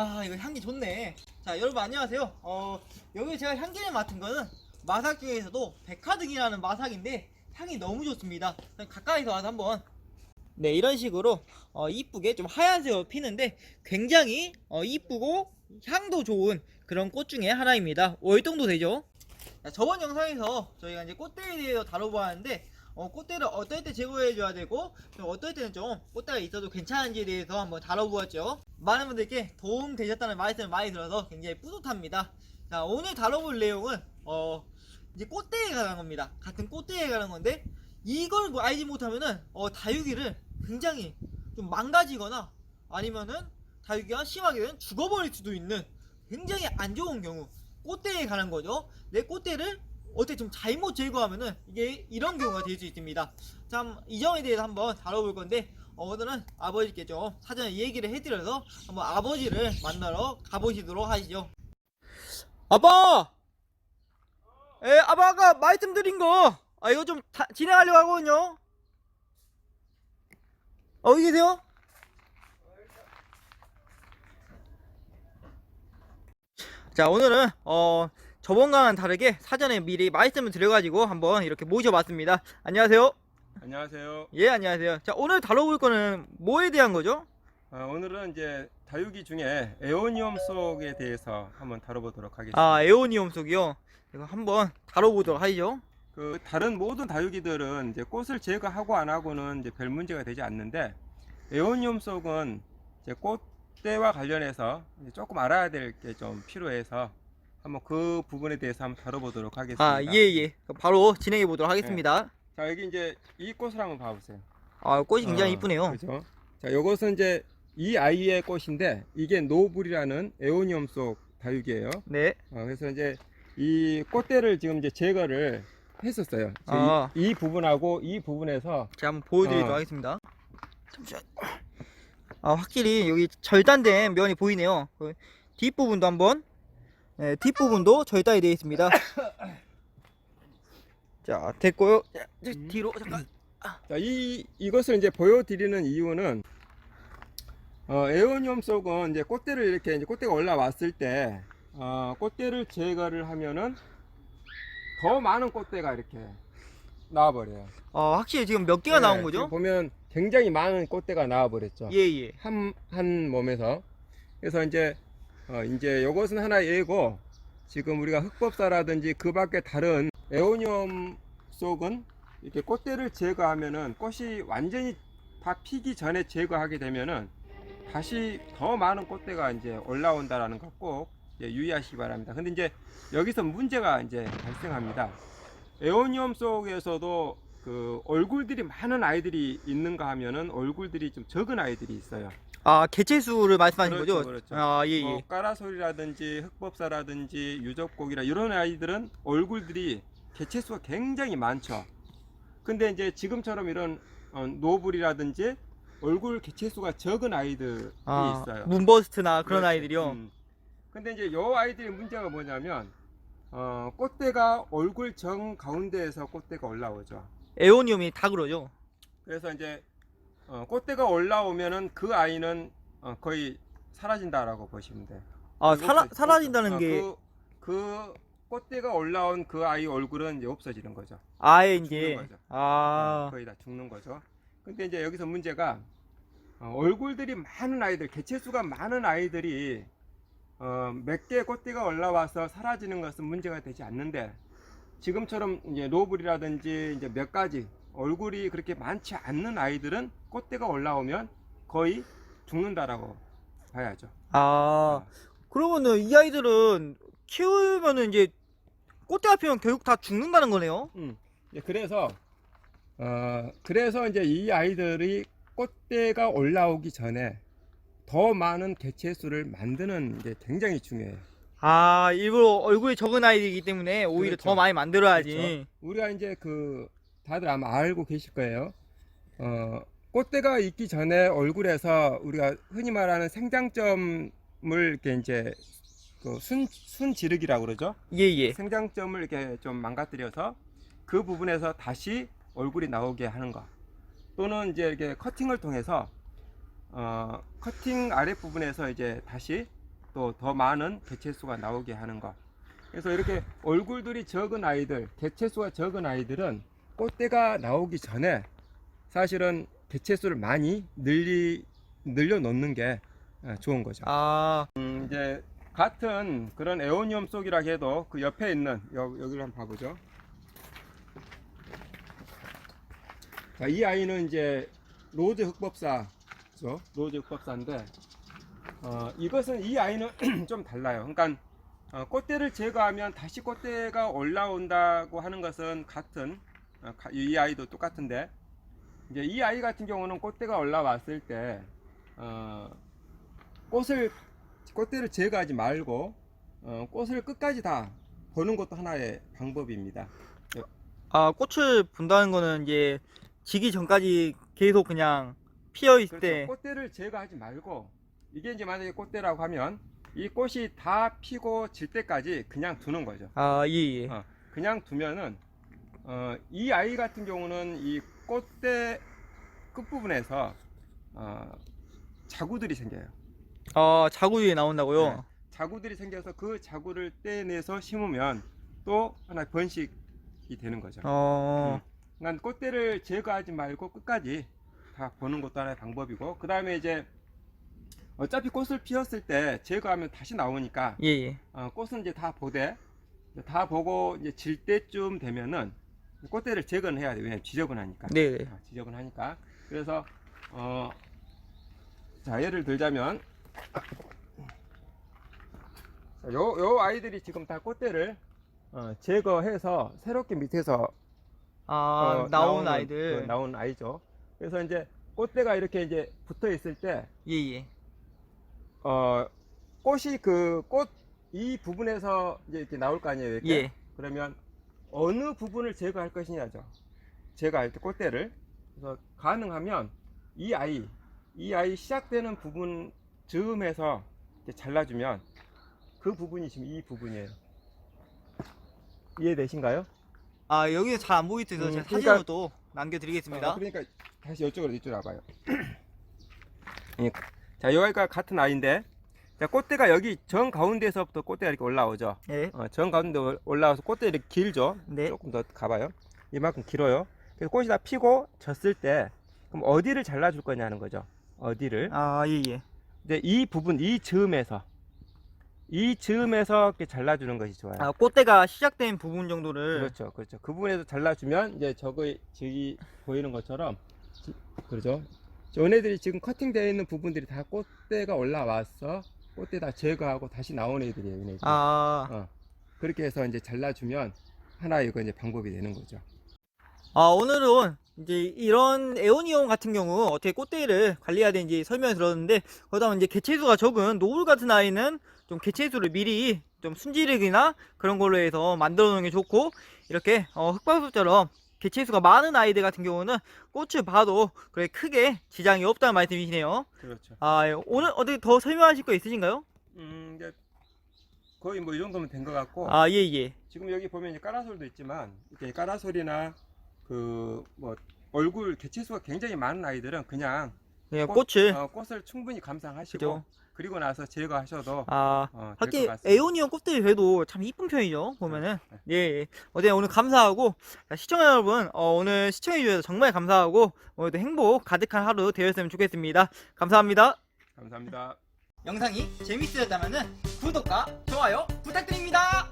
야 이거 향기 좋네. 자 여러분 안녕하세요. 어 여기 제가 향기를 맡은 거는 마삭 중에서도 백화등이라는 마삭인데 향이 너무 좋습니다. 가까이서 와서 한번. 네 이런 식으로 어, 이쁘게 좀 하얀색으로 피는데 굉장히 어, 이쁘고 향도 좋은 그런 꽃 중에 하나입니다. 월동도 되죠? 자, 저번 영상에서 저희가 이제 꽃대에 대해서 다뤄보았는데 어, 꽃대를 어떨 때 제거해줘야 되고 좀 어떨 때는 좀 꽃대가 있어도 괜찮은지에 대해서 한번 다뤄보았죠. 많은 분들께 도움 되셨다는 말씀을 많이 들어서 굉장히 뿌듯합니다. 자 오늘 다뤄볼 내용은 어 이제 꽃대에 관한 겁니다. 같은 꽃대에 관한 건데 이걸 뭐 알지 못하면은 어 다육이를 굉장히 좀 망가지거나 아니면은 다육이가 심하게 는 죽어버릴 수도 있는 굉장히 안 좋은 경우 꽃대에 관한 거죠. 내 꽃대를 어떻게 좀 잘못 제거하면은 이게 이런 경우가 될 수 있습니다. 참 이 점에 대해서 한번 다뤄볼 건데 어, 오늘은 아버지께 좀 사전에 얘기를 해드려서 한번 아버지를 만나러 가보시도록 하시죠. 아빠! 에 아빠 아까 말씀드린 거 아, 이거 좀 다- 진행하려고 하거든요. 어디 계세요? 자 오늘은 어 저번과는 다르게 사전에 미리 말씀을 드려가지고 한번 이렇게 모셔봤습니다. 안녕하세요. 안녕하세요. 예, 안녕하세요. 자, 오늘 다뤄볼 거는 뭐에 대한 거죠? 어, 오늘은 이제 다육이 중에 에오니움 속에 대해서 한번 다뤄보도록 하겠습니다. 아, 에오니움 속이요. 이거 한번 다뤄보도록 하죠. 그 다른 모든 다육이들은 이제 꽃을 제거하고 안 하고는 이제 별 문제가 되지 않는데 에오니움 속은 이제 꽃대와 관련해서 이제 조금 알아야 될 게 좀 필요해서 한번 그 부분에 대해서 한번 다뤄보도록 하겠습니다. 아, 예, 예. 그럼 바로 진행해 보도록 하겠습니다. 자 여기 이제 이 꽃을 한번 봐보세요. 아, 꽃이 굉장히 어, 이쁘네요. 그죠? 자, 이것은 이제 이 아이의 꽃인데 이게 노블이라는 에오니움 속 다육이에요. 네. 어, 그래서 이제 이 꽃대를 지금 이제 제거를 했었어요. 지금 아. 이, 이 부분하고 이 부분에서 제가 한번 보여드리도록 어. 하겠습니다. 잠시만. 아, 확실히 여기 절단된 면이 보이네요. 그 뒷부분도 한번. 네, 뒷부분도 절단이 되어 있습니다. 자, 됐고요. 자, 저 음. 뒤로 잠깐. 자, 이 이것을 이제 보여드리는 이유는 어, 에오니움 속은 이제 꽃대를 이렇게 이제 꽃대가 올라왔을 때 어, 꽃대를 제거를 하면은 더 많은 꽃대가 이렇게 나와버려요. 어, 확실히 지금 몇 개가 네, 나온 지금 거죠? 보면 굉장히 많은 꽃대가 나와버렸죠. 예, 예. 한, 한 몸에서. 그래서 이제, 어, 이제 요것은 하나 예고, 지금 우리가 흑법사라든지 그 밖에 다른 에오니움 속은 이렇게 꽃대를 제거하면은 꽃이 완전히 다 피기 전에 제거하게 되면은 다시 더 많은 꽃대가 이제 올라온다라는 거꼭 유의하시기 바랍니다. 근데 이제 여기서 문제가 이제 발생합니다. 에오니움 속에서도 그 얼굴들이 많은 아이들이 있는가 하면은 얼굴들이 좀 적은 아이들이 있어요. 아, 개체 수를 말씀하신 그렇죠, 거죠? 그렇죠. 아, 예, 예. 뭐 까라솔이라든지 흑법사라든지 유적곡이라 이런 아이들은 얼굴들이 개체수가 굉장히 많죠. 근데 이제 지금처럼 이런 어, 노블이라든지 얼굴 개체수가 적은 아이들이 아, 있어요. 문버스트나 그런 그렇죠. 아이들이요. 음. 근데 이제 요 아이들의 문제가 뭐냐면 어, 꽃대가 얼굴 정 가운데에서 꽃대가 올라오죠. 에오니움이 다 그러죠. 그래서 이제 어, 꽃대가 올라오면은 그 아이는 어, 거의 사라진다라고 보시면 돼요. 아, 사라, 그- 사라진다는 어, 게 그, 그 꽃대가 올라온 그 아이 얼굴은 이제 없어지는 거죠. 아예 죽는 이제 거죠. 아, 어, 거의 다 죽는 거죠. 근데 이제 여기서 문제가 어, 얼굴들이 많은 아이들, 개체수가 많은 아이들이 어, 몇 개의 꽃대가 올라와서 사라지는 것은 문제가 되지 않는데 지금처럼 이제 노블이라든지 이제 몇 가지 얼굴이 그렇게 많지 않는 아이들은 꽃대가 올라오면 거의 죽는다라고 봐야죠. 아, 그러면은 이 아이들은 키우면은 이제 꽃대가 피면 결국 다 죽는다는 거네요. 음. 예, 그래서 어 그래서 이제 이 아이들이 꽃대가 올라오기 전에 더 많은 개체 수를 만드는 게 굉장히 중요해요. 아, 일부러 얼굴이 적은 아이들이기 때문에 오히려 그렇죠. 더 많이 만들어야지. 그렇죠. 우리가 이제 그 다들 아마 알고 계실 거예요. 어 꽃대가 있기 전에 얼굴에서 우리가 흔히 말하는 생장점을 이렇게 이제 그 순 순지르기라고 그러죠. 예, 예. 생장점을 이렇게 좀 망가뜨려서 그 부분에서 다시 얼굴이 나오게 하는 거 또는 이제 이렇게 커팅을 통해서 어, 커팅 아랫 부분에서 이제 다시 또 더 많은 개체수가 나오게 하는 것. 그래서 이렇게 얼굴들이 적은 아이들, 개체수가 적은 아이들은 꽃대가 나오기 전에 사실은 개체수를 많이 늘리 늘려 놓는 게 어, 좋은 거죠. 아, 음, 이제 같은 그런 에오니움 속이라 해도 그 옆에 있는 여, 여기를 한번 봐보죠. 자, 이 아이는 이제 로즈 흑법사죠. 로즈 흑법사인데 어, 이것은 이 아이는 좀 달라요. 그러니까 어, 꽃대를 제거하면 다시 꽃대가 올라온다고 하는 것은 같은 이 아이도 똑같은데 이제 이 아이 같은 경우는 꽃대가 올라왔을 때 어, 꽃을 꽃대를 제거하지 말고 어, 꽃을 끝까지 다 보는 것도 하나의 방법입니다. 아, 꽃을 본다는 거는 이제 지기 전까지 계속 그냥 피어 있을 그렇죠. 때. 꽃대를 제거하지 말고 이게 이제 만약에 꽃대라고 하면 이 꽃이 다 피고 질 때까지 그냥 두는 거죠. 아, 예, 예. 어, 그냥 두면은 어, 이 아이 같은 경우는 이 꽃대 끝부분에서 어, 자구들이 생겨요. 아, 자구에 나온다고요? 네. 자구들이 생겨서 그 자구를 떼내서 심으면 또 하나 번식이 되는 거죠. 어, 그러니까 꽃대를 제거하지 말고 끝까지 다 보는 것도 하나의 방법이고 그 다음에 이제 어차피 꽃을 피웠을 때 제거하면 다시 나오니까 예, 예. 어, 꽃은 이제 다 보되 다 보고 이제 질 때쯤 되면은 꽃대를 제거는 해야 돼요. 왜냐면 지저분하니까. 네, 네. 어, 지저분하니까. 그래서 어, 자 예를 들자면 자, 요, 요 아이들이 지금 다 꽃대를 어, 제거해서 새롭게 밑에서 아, 어, 나온 나오는, 아이들. 그 나온 아이죠. 그래서 이제 꽃대가 이렇게 이제 붙어 있을 때 예, 예. 어, 꽃이 그 꽃 이 부분에서 이제 이렇게 나올 거 아니에요. 이렇게. 예. 그러면 어느 부분을 제거할 것이냐죠. 제거할 때 꽃대를. 그래서 가능하면 이 아이, 이 아이 시작되는 부분 즈음에서 잘라주면 그 부분이 지금 이 부분이에요. 이해되신가요? 아, 여기서 잘안 보이기 때문에 음, 제가 그러니까- 사진으로 또 남겨드리겠습니다. 어, 그러니까 다시 이쪽으로 이쪽으로 와봐요. 예. 자, 여기가 같은 아이인데, 자, 꽃대가 여기 정 가운데서부터 꽃대가 이렇게 올라오죠. 예. 어, 정 가운데 올- 올라와서 꽃대 이렇게 길죠. 네. 조금 더 가봐요. 이만큼 길어요. 그래서 꽃이 다 피고 졌을 때, 그럼 어디를 잘라줄 거냐는 거죠. 어디를. 아, 예, 예. 이제 이 부분, 이 즈음에서, 이 즈음에서 이렇게 잘라주는 것이 좋아요. 아, 꽃대가 시작된 부분 정도를. 그렇죠, 그렇죠. 그 부분에서 잘라주면 이제 저거 저기 보이는 것처럼 지- 그러죠. 얘네들이 지금 커팅되어 있는 부분들이 다 꽃대가 올라와서 꽃대 다 제거하고 다시 나온 애들이에요, 얘네들. 아, 어. 그렇게 해서 이제 잘라주면 하나의 이거 이제 방법이 되는 거죠. 아, 오늘은 이제 이런 에오니온 같은 경우 어떻게 꽃대를 관리해야 되는지 설명을 들었는데, 그러다 이제 개체수가 적은 노을 같은 아이는 좀 개체수를 미리 좀 순지르기나 그런 걸로 해서 만들어 놓는 게 좋고, 이렇게 어, 흑박수처럼 개체수가 많은 아이들 같은 경우는 꽃을 봐도 그래 크게 지장이 없다는 말씀이시네요. 그렇죠. 아, 예. 오늘 어떻게 더 설명하실 거 있으신가요? 음, 이제 거의 뭐 이 정도면 된 것 같고 아, 예, 예. 지금 여기 보면 이제 까라솔도 있지만 이렇게 까라솔이나 그 뭐 얼굴 개체수가 굉장히 많은 아이들은 그냥 그냥 꽃- 꽃을. 어, 꽃을 충분히 감상하시고 그죠? 그리고 나서 제거하셔도 아, 어, 될것 하긴 같습니다. 에오니온 꽃들이 그래도 참 이쁜 편이죠 보면은 네. 예, 예. 어제 오늘 감사하고 자, 시청자 여러분 어, 오늘 시청해 주셔서 정말 감사하고 오늘도 행복 가득한 하루 되었으면 좋겠습니다 감사합니다 감사합니다. 영상이 재밌으셨다면 구독과 좋아요 부탁드립니다